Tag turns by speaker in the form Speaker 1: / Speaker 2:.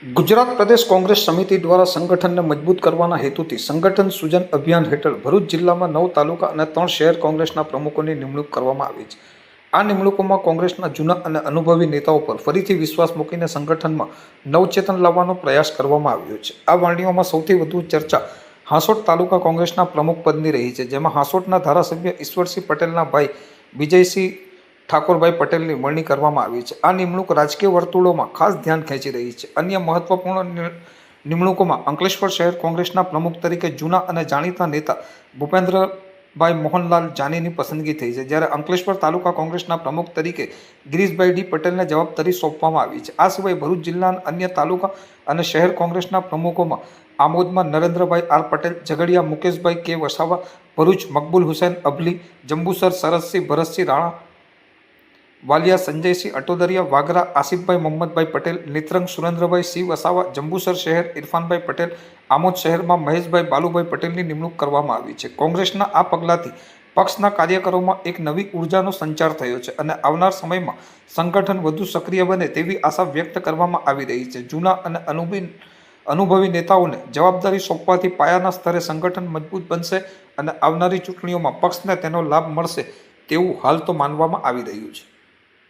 Speaker 1: ગુજરાત પ્રદેશ કોંગ્રેસ સમિતિ દ્વારા સંગઠનને મજબૂત કરવાના હેતુથી સંગઠન સૂજન અભિયાન હેઠળ ભરૂચ જિલ્લામાં નવ તાલુકા અને ત્રણ શહેર કોંગ્રેસના પ્રમુખોની નિમણૂક કરવામાં આવી છે. આ નિમણૂકોમાં કોંગ્રેસના જૂના અને અનુભવી નેતાઓ પર ફરીથી વિશ્વાસ મૂકીને સંગઠનમાં નવચેતન લાવવાનો પ્રયાસ કરવામાં આવ્યો છે. આ વારણીઓમાં સૌથી વધુ ચર્ચા હાંસોટ તાલુકા કોંગ્રેસના પ્રમુખ પદની રહી છે, જેમાં હાંસોટના ધારાસભ્ય ઈશ્વરસિંહ પટેલના ભાઈ વિજયસિંહ ઠાકોરભાઈ પટેલની વરણી કરવામાં આવી છે. આ નિમણૂક રાજકીય વર્તુળોમાં ખાસ ધ્યાન ખેંચી રહી છે. અન્ય મહત્વપૂર્ણ નિમણૂકોમાં અંકલેશ્વર શહેર કોંગ્રેસના પ્રમુખ તરીકે જૂના અને જાણીતા નેતા ભૂપેન્દ્રભાઈ મોહનલાલ જાનીની પસંદગી થઈ છે. જ્યારે અંકલેશ્વર તાલુકા કોંગ્રેસના પ્રમુખ તરીકે ગિરીશભાઈ ડી પટેલને જવાબદારી સોંપવામાં આવી છે. આ સિવાય ભરૂચ જિલ્લાના અન્ય તાલુકા અને શહેર કોંગ્રેસના પ્રમુખોમાં આમોદમાં નરેન્દ્રભાઈ આર પટેલ, ઝઘડિયા મુકેશભાઈ કે વસાવા, ભરૂચ મકબૂલ હુસૈન અબલી, જંબુસર સરસસિંહ, ભરતસિંહ રાણા વાલિયા સંજયસિંહ અટોદરિયા, વાગરા, આસિફભાઈ મોહમ્મદભાઈ પટેલ, નેત્રંગ સુરેન્દ્રભાઈ સિંહ વસાવા, જંબુસર શહેર, ઇરફાનભાઈ પટેલ, આમોદ શહેરમાં મહેશભાઈ બાલુભાઈ પટેલની નિમણૂક કરવામાં આવી છે. કોંગ્રેસના આ પગલાંથી પક્ષના કાર્યકરોમાં એક નવી ઉર્જાનો સંચાર થયો છે અને આવનાર સમયમાં સંગઠન વધુ સક્રિય બને તેવી આશા વ્યક્ત કરવામાં આવી રહી છે. જૂના અને અનુભવી અનુભવી નેતાઓને જવાબદારી સોંપવાથી પાયાના સ્તરે સંગઠન મજબૂત બનશે અને આવનારી ચૂંટણીઓમાં પક્ષને તેનો લાભ મળશે તેવું હાલ તો માનવામાં આવી રહ્યું છે.